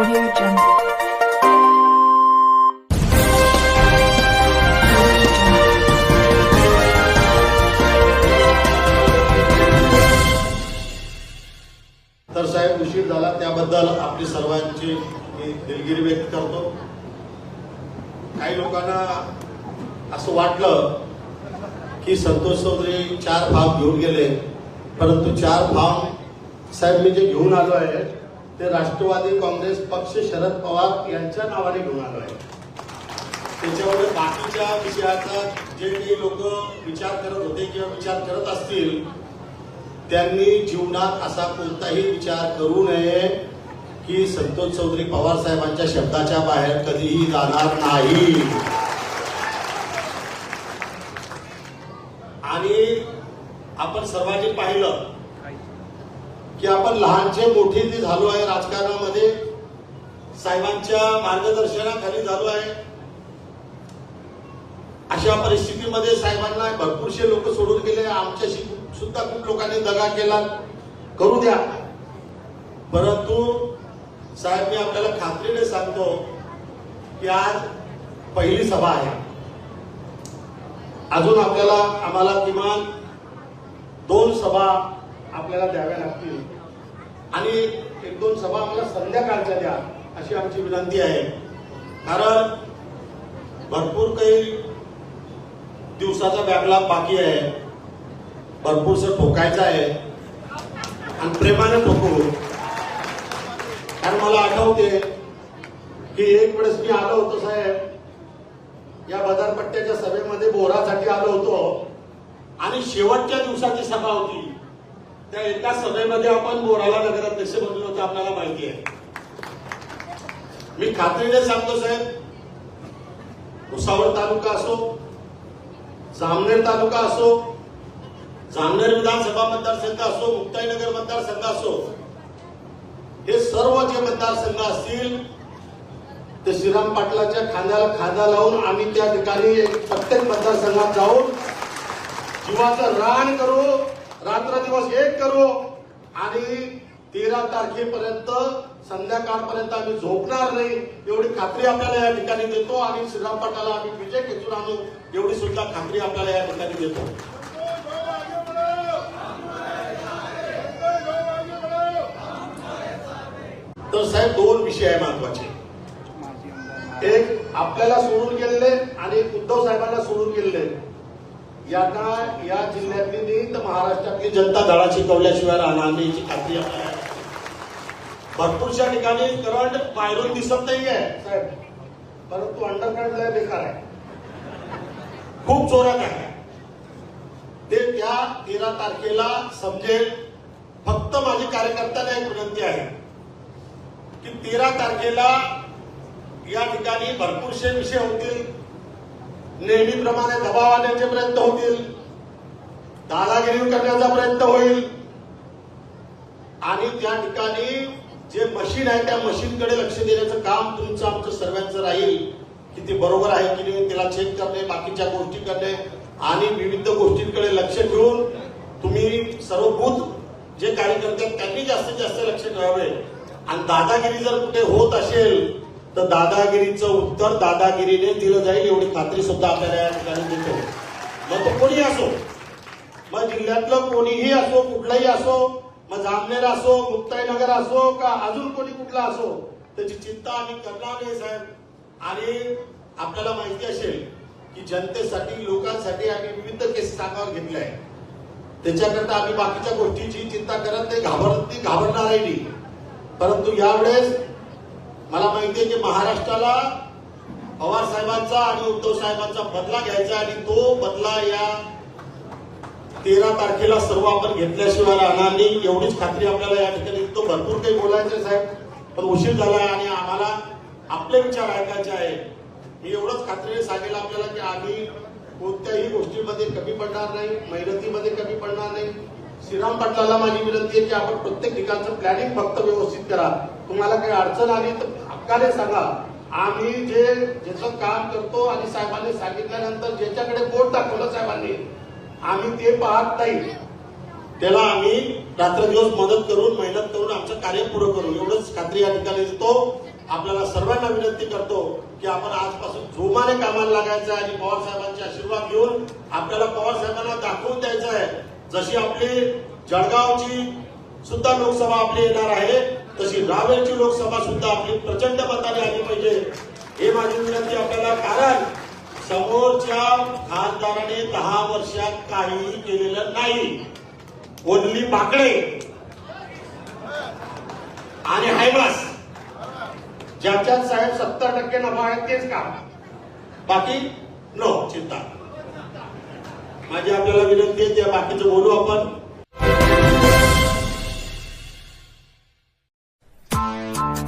Audio Jungle. तर साहेब उशीर झाला. त्याबद्दल आपली सर्वांची मी दिलगिरी व्यक्त करतो. काही लोकांना असं वाटलं की संतोष चौधरी चार भाव घेऊन गेले. परंतु चार भाव साहेब मी जे घेऊन आलो आहे ते राष्ट्रवादी काँग्रेस पक्ष शरद पवार यांच्या नावाने घेऊन आलो आहे. त्याच्यामुळे बाकीच्या विषयाचा जे काही लोक विचार करत होते किंवा विचार करत असतील त्यांनी जीवनात असा कोणताही विचार करू नये की संतोष चौधरी पवार साहेबांच्या शब्दाच्या बाहेर कधीही जाणार नाही. आणि आपण सर्वांनी पाहिलं की आपण लहानचे मोठे जे झालो आहे राजकारणामध्ये साहेबांच्या मार्गदर्शनाखाली झालो आहे. अशा परिस्थितीमध्ये साहेबांना भरपूरशे लोक सोडून गेले. आमच्याशी सुद्धा खूप लोकांनी दगा केला. करू द्या. परंतु साहेब मी आपल्याला खात्रीने सांगतो की आज पहिली सभा आहे. अजून आपल्याला आम्हाला किमान दोन सभा आपल्याला द्याव्या लागतील. आणि एक दोन सभा आम्हाला संध्याकाळच्या द्या अशी आमची विनंती आहे. कारण भरपूर काही दिवसाचा बॅकलॉग बाकी आहे. भरपूरसं ठोकायचं आहे. आणि प्रेमाने ठोकू. कारण मला आठवते की एक वेळेस मी आलो होतो साहेब. या बाजारपट्ट्याच्या सभेमध्ये बोरासाठी आलो होतो. आणि शेवटच्या दिवसाची सभा होती. त्या एका सभेमध्ये आपण बोराला नगराध्यक्ष बनलो होतो आपल्याला माहिती आहे. मी खात्रीने सांगतो साहेब भुसावळ तालुका असो जामनेर तालुका असो जामनेर विधानसभा मतदारसंघ असो मुक्ताईनगर मतदारसंघ असो हे सर्व जे मतदारसंघ असतील ते श्रीराम पाटलाच्या खांद्याला खांदा लावून आम्ही त्या ठिकाणी प्रत्येक मतदारसंघात जाऊन जीवाचं रान करू. रात्र दिवस एक करू आणि तेरा तारखेपर्यंत संध्याकाळपर्यंत आम्ही झोपणार नाही एवढी खात्री आपल्याला या ठिकाणी देतो आणि श्रीराम पाटलाला आम्ही विजय खेचून आणू एवढी सुद्धा खात्री आपल्याला या ठिकाणी देतो. तर साहेब दोन विषय आहे महत्त्वाचे. एक आपल्याला सोडून गेलेले आणि उद्धव साहेबांना सोडून गेलेले. यांना या जिल्ह्यातली नाही तर महाराष्ट्रातली जनता धडा शिकवल्याशिवाय राहणार नाही याची खात्री. भरपूरशा ठिकाणी करंट बाहेरून दिसत नाही आहे साहेब परंतु अंडरकरंट लय बेकार आहे. खूप जोरात आहे. ते त्या तेरा तारखेला समजेल फक्त माझी कार्यकर्त्यांना एक विनंती आहे की तेरा तारखेला या ठिकाणी भरपूरसे विषय होतील. नेहमीप्रमाणे दबाव आणण्याचे प्रयत्न होतील. दादागिरी करण्याचा प्रयत्न होईल. आणि त्या ठिकाणी जे मशीन आहे त्या मशीनकडे लक्ष देण्याचं काम तुमचं आमचं सर्वांचं राहील की ते बरोबर आहे की नाही त्याला चेक करणे बाकीच्या गोष्टी करणे आणि विविध गोष्टींकडे लक्ष ठेवून तुम्ही सर्व जे कार्यकर्ते त्यांनी जास्तीत जास्त लक्ष ठेवावे. आणि दादागिरी जर कुठे होत असेल तर दादागिरीचं उत्तर दादागिरीने दिलं जाईल एवढी खात्री सुद्धा आपल्याला या ठिकाणी देतो. मग तो कोणी असो मग जिल्ह्यातलं कोणीही असो कुठलाही असो मग जामनेर असो मुक्ताईनगर असो का अजून कोणी कुठला असो त्याची चिंता आम्ही करणार नाही साहेब. आणि आपल्याला माहिती असेल की जनतेसाठी लोकांसाठी आम्ही विविध केस अंगावर घेतले आहे त्याच्याकरता आम्ही बाकीच्या गोष्टीची चिंता करत नाही घाबरत नाही घाबरणार आहे परंतु यावेळेस मला माहिती आहे की महाराष्ट्राला पवार साहेबांचा आणि उद्धव साहेबांचा बदला घ्यायचा आणि तो बदला या तेरा तारखेला सर्व आपण घेतल्याशिवाय राहणार नाही. एवढीच खात्री आपल्याला या ठिकाणी. तो भरपूर काही बोलायचं साहेब पण उशीर झाला आणि आम्हाला आपले विचार ऐकायचे आहे. मी एवढंच खात्रीने सांगेल आपल्याला की आम्ही कोणत्याही गोष्टीमध्ये कमी पडणार नाही मेहनतीमध्ये कमी पडणार नाही. श्रीराम पाटलाला माझी विनंती आहे की आपण प्रत्येक ठिकाणचं प्लॅनिंग फक्त व्यवस्थित करा. तुम्हाला काही अडचण आली तर हक्काने सांगा. आम्ही जे ज्याचं काम करतो आणि साहेबांनी सांगितल्यानंतर ज्याच्याकडे बोट दाखवलं साहेबांनी आम्ही ते पाहत नाही. त्याला आम्ही रात्रदिवस मदत करून मेहनत करून आमचं कार्य पुरं करू. एवढंच खात्री या ठिकाणी देतो. आपल्याला सर्वांना विनंती करतो की आपण आजपासून जोमाने कामाला लागायचं आहे आणि पवार साहेबांचे आशीर्वाद घेऊन आपल्याला पवार साहेबांना दाखवून द्यायचं आहे. जशी आपली जळगावची सुद्धा लोकसभा आपली येणार आहे तशी रावेरची लोकसभा सुद्धा आपली प्रचंड मताने आली पाहिजे. हे माझी विनंती आपल्याला कारण समोरच्या खासदाराने दहा वर्षात काहीही केलेलं नाही. ओनली बाकडे आणि हायमास. ज्याच्यात साहेब सत्तर टक्के नफा आहे तेच काम. बाकी नो चिंता. माझी आपल्याला विनंती आहे त्या बाकीचं बोलू आपण.